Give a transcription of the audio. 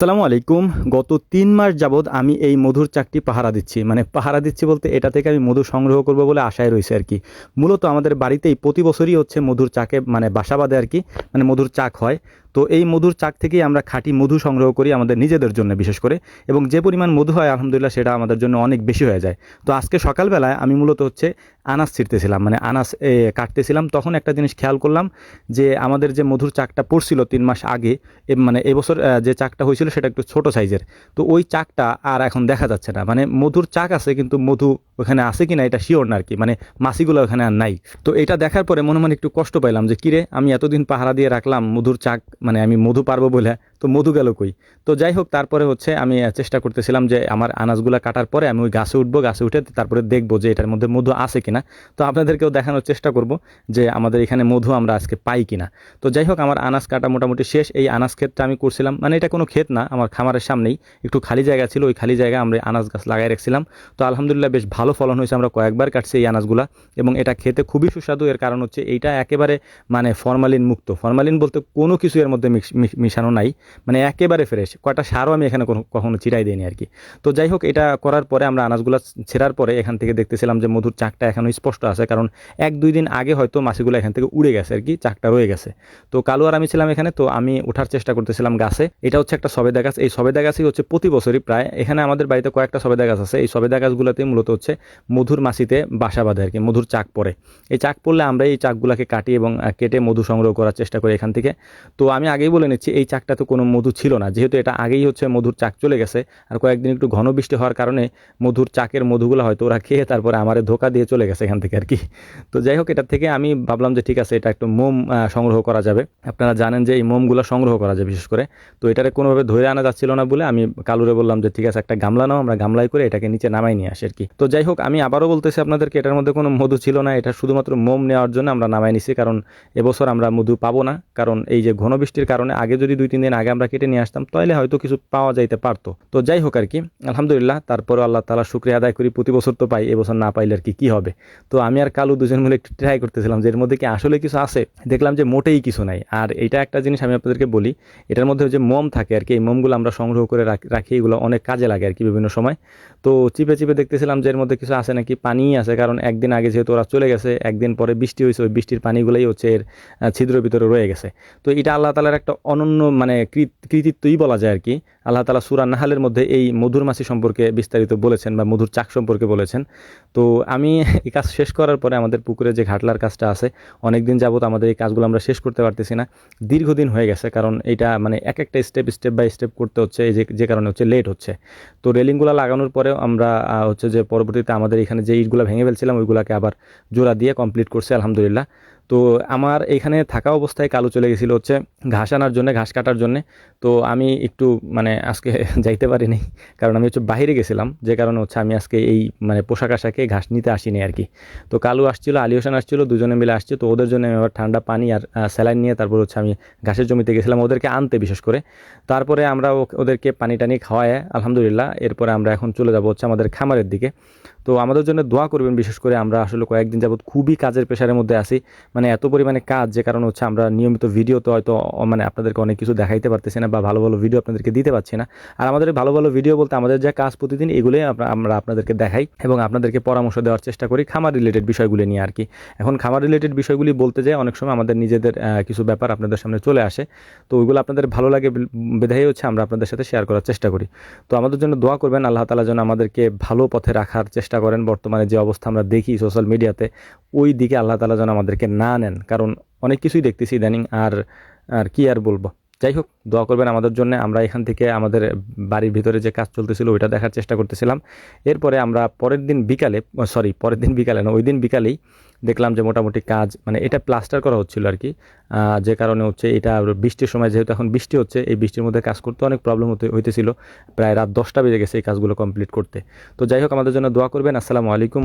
আসসালামু আলাইকুম। গত তিন মাস যাবৎ আমি এই মধুর চাকটি পাহারা দিচ্ছি। মানে পাহারা দিচ্ছি বলতে এটা থেকে আমি মধু সংগ্রহ করব বলে আশায় রয়েছে আর কি। মূলত আমাদের বাড়িতেই প্রতি বছরই হচ্ছে মধুর চাকে মানে বাসা বাঁধে আর কি। মানে মধুর চাক হয়। তো এই মধুর চাক থেকেই আমরা খাঁটি মধু সংগ্রহ করি আমাদের নিজেদের জন্য বিশেষ করে এবং যে পরিমাণ মধু হয়, আলহামদুলিল্লাহ সেটা আমাদের জন্য অনেক বেশি হয়ে যায়। তো আজকে সকালবেলায় আমি মূলত হচ্ছে আনাজ ছিঁড়তেছিলাম মানে আনাজ কাটতেছিলাম। তখন একটা জিনিস খেয়াল করলাম যে আমাদের যে মধুর চাকটা পড়ছিল তিন মাস আগে মানে এবছর যে চাকটা হয়েছিল সেটা একটু ছোট সাইজের। তো ওই চাকটা আর এখন দেখা যাচ্ছে না। মানে মধুর চাক আছে কিন্তু মধু ওখানে আছে কি না এটা শিওর না আর কি মানে মাসিগুলো ওখানে আর নাই। তো এটা দেখার পরে মনে মনে একটু কষ্ট পাইলাম যে, কিরে, আমি এতদিন পাহারা দিয়ে রাখলাম মধুর চাক মানে আমি মধু পারব বলে তো মধু গেল কই? তো যাই হোক, তারপরে হচ্ছে আমি চেষ্টা করতেছিলাম যে আমার আনাজগুলো কাটার পরে আমি ওই গাছে উঠবো, গাছে উঠে তারপরে দেখব যে এটার মধ্যে মধু আছে কিনা। তো আপনাদেরকেও দেখানোর চেষ্টা করব যে আমাদের এখানে মধু আমরা আজকে পাই কিনা। তো যাই হোক, আমার আনাজ কাটা মোটামুটি শেষ। এই আনাজ ক্ষেতটা আমি করছিলাম মানে এটা কোনো ক্ষেত না, আমার খামারের সামনেই। একটু খালি জায়গা ছিল, ওই খালি জায়গায় আমরা আনাজ গাছ লাগাই রাখছিলাম। তো আলহামদুলিল্লাহ বেশ ভালো ফলন হয়েছে, আমরা কয়েকবার কাটছি এই আনাজগুলা। এবং এটা খেতে খুবই সুস্বাদু, এর কারণ হচ্ছে এইটা একেবারে মানে ফরমালিন মুক্ত ফরমালিন বলতে কোনো কিছু এর মধ্যে মিশ- মিশ- মিশানো নাই। মানে একেবারে ফ্রেশ কয়টা সারও আমি এখানে কখনো চিরাই দিইনি আর কি। তো যাই হোক এটা করার পরে আমরা আনাজগুলো ছেঁড়ার পরে এখান থেকে দেখতেছিলাম যে মধুর চাকটা এখনও স্পষ্ট আছে, কারণ এক দুই দিন আগে হয়তো মাছিগুলো এখান থেকে উড়ে গেছে আর কি, চাকটা রয়ে গেছে। তো কালু আর আমি ছিলাম এখানে, তো আমি ওঠার চেষ্টা করতেছিলাম গাছে। এটা হচ্ছে একটা সবেদা গাছ। এই সবেদা গাছই হচ্ছে প্রতি বছরই প্রায় এখানে আমাদের বাড়িতে কয়েকটা সবেদা গাছ আছে। এই সবেদা গাছগুলোতে মূলত হচ্ছে মধুর মাছিতে বাসা বাঁধে আর কি, মধুর চাক পড়ে। এই চাক পড়লে আমরা এই চাকগুলোকে কাটি এবং কেটে মধু সংগ্রহ করার চেষ্টা করি এখান থেকে। তো আমি আগেই বলে নিচ্ছি, এই চাকটা তো কোনো মধু ছিল না। যেহেতু এটা আগেই হচ্ছে মধুর চাক চলে গেছে, আর কয়েকদিন একটু ঘন বৃষ্টি হওয়ার কারণে মধুর চাকের মধুগুলো হয়তো ওরা খেয়ে তারপরে আমারে ধোকা দিয়ে চলে গেছে এখান থেকে আর কি তো যাই হোক, এটার থেকে আমি ভাবলাম যে ঠিক আছে, এটা একটু মোম সংগ্রহ করা যাবে। আপনারা জানেন যে এই মোমগুলো সংগ্রহ করা যায় বিশেষ করে। তো এটারে কোনোভাবে ধরে আনা যাচ্ছিল না বলে আমি কালুরে বললাম যে ঠিক আছে, একটা গামলা নাও, আমরা গামলায় করে এটাকে নিচে নামাই নিয়ে আসি আর কি তো যাই হোক, আমি আবারও বলতেছি আপনাদেরকে, এটার মধ্যে কোনো মধু ছিল না। এটা শুধুমাত্র মোম নেওয়ার জন্য আমরা নামাই নিছি, কারণ এবছর আমরা মধু পাবো না। কারণ এই যে ঘন বৃষ্টির কারণে আগে যদি দুই, তিন দিন আগে আমরা কেটে নিয়ে আসতাম তাহলে হয়তো কিছু পাওয়া যাইতে পারতো। তো যাই হোক আর কি আলহামদুলিল্লাহ তারপরে আল্লাহ তালা শুক্রিয়া আদায় করি প্রতি বছর তো পাই এবছর না পাইলে আর কি কী হবে? তো আমি আর কালু দুজন মিলে একটু ট্রাই করতেছিলাম যে এর মধ্যে কি আসলে কিছু আছে? দেখলাম যে মোটেই কিছু নাই। আর এটা একটা জিনিস আমি আপনাদেরকে বলি এটার মধ্যে যে মোম থাকে আর কি এই মোমগুলো আমরা সংগ্রহ করে রাখি এগুলো অনেক কাজে লাগে আর কি বিভিন্ন সময়। তো চিপে চিপে দেখতেছিলাম যে এর মধ্যে কিছু আছে নাকি পানিই আছে কারণ একদিন আগে যেহেতু ওরা চলে গেছে একদিন পরে বৃষ্টি হয়েছে ওই বৃষ্টির পানিগুলোই হচ্ছে এর আহ, ছিদ্রের ভিতরে রয়ে গেছে। তো এটা আল্লাহ তালার একটা অনন্য মানে কৃতিত্বই বলা যায় আর কি আল্লাহ তালা সুরা নাহালের মধ্যে এই মধুর মাছি সম্পর্কে বিস্তারিত বলেছেন বা মধুর চাক সম্পর্কে বলেছেন। তো আমি এই কাজ শেষ করার পরে আমাদের পুকুরে যে ঘাটলার কাজটা আছে অনেক দিন যাবত আমাদের এই কাজগুলো আমরা শেষ করতে পারতেছি না। দীর্ঘদিন হয়ে গেছে, কারণ এটা মানে এক একটা স্টেপ স্টেপ বাই স্টেপ করতে হচ্ছে, এই যে যে কারণে হচ্ছে লেট হচ্ছে। তো রেলিংগুলো লাগানোর পরেও আমরা হচ্ছে যে পরবর্তীতে আমাদের এখানে যে ইটগুলো ভেঙে ফেলছিলাম, ওইগুলোকে আবার জোড়া দিয়ে কমপ্লিট করছে, আলহামদুলিল্লাহ। তো আমার এখানে থাকা অবস্থায় কালো চলে গেছিল হচ্ছে ঘাস আনার জন্য, ঘাস কাটার জন্য। তো আমি একটু মানে আজকে যাইতে পারিনি, কারণ আমি হচ্ছে বাইরে গেছিলাম। যে কারণে হচ্ছে আমি আজকে এই মানে পোশাক আশাকে ঘাস নিতে আসিনি আর কি। তো কালু আসছিল হোসেন আসছিল, দুজনে মিলে আসছে। তো ওদের জন্য আমি আবার ঠান্ডা পানি আর স্যালাইন নিয়ে তারপর হচ্ছে আমি ঘাসের জমিতে গেছিলাম ওদেরকে আনতে বিশেষ করে। তারপরে আমরা ওদেরকে পানি টানি খাওয়ায়, আলহামদুলিল্লাহ। এরপরে আমরা এখন চলে যাব হচ্ছে আমাদের খামারের দিকে। তো আমাদের জন্য দোয়া করবেন বিশেষ করে আমরা আসলে কয়েকদিন যাবত খুবই কাজের প্রেশারের মধ্যে আছি। মানে এত পরিমাণে কাজ যে কারণে হচ্ছে আমরা নিয়মিত ভিডিও তো হয়তো মানে আপনাদেরকে অনেক কিছু দেখাইতে পারতেছি না বা ভালো ভালো ভিডিও আপনাদেরকে দিতে পারছি না। আর আমাদের ভালো ভালো ভিডিও বলতে আমাদের যা কাজ প্রতিদিন, এগুলোই আমরা আপনাদেরকে দেখাই এবং আপনাদেরকে পরামর্শ দেওয়ার চেষ্টা করি খামার রিলেটেড বিষয়গুলি নিয়ে আর কি। এখন খামার রিলেটেড বিষয়গুলি বলতে যায় অনেক সময় আমাদের নিজেদের কিছু ব্যাপার আপনাদের সামনে চলে আসে। তো ওইগুলো আপনাদের ভালো লাগে বেধাই হচ্ছে আমরা আপনাদের সাথে শেয়ার করার চেষ্টা করি। তো আমাদের জন্য দোয়া করবেন, আল্লাহ তালা যেন আমাদেরকে ভালো পথে রাখার চেষ্টা করেন। বর্তমানে যে অবস্থা আমরা দেখি সোশ্যাল মিডিয়াতে ওই দিকে আল্লাহ তালা যেন আমাদেরকে না নেন, কারণ অনেক কিছুই দেখতেছি ইদানিং আর আর কি আর বলব। যাই হোক, দোয়া করবেন আমাদের জন্য, আমরা এখান থেকে আমাদের বাড়ির ভিতরে যে কাজ চলতেছিল ওইটা দেখার চেষ্টা করতেছিলাম। এরপরে আমরা পরের দিন বিকালে সরি, পরের দিন বিকালে না, ওই দিন বিকালেই দেখলাম যে মোটামুটি কাজ মানে এটা প্লাস্টার করা হচ্ছিল আর কি। যে কারণে হচ্ছে এটা বৃষ্টির সময়, যেহেতু এখন বৃষ্টি হচ্ছে, এই বৃষ্টির মধ্যে কাজ করতে অনেক প্রবলেম হতে, হইতেছিল। প্রায় রাত দশটা বেজে গেছে এই কাজগুলো কমপ্লিট করতে। তো যাই হোক, আমাদের জন্য দোয়া করবেন। আসসালামু আলাইকুম।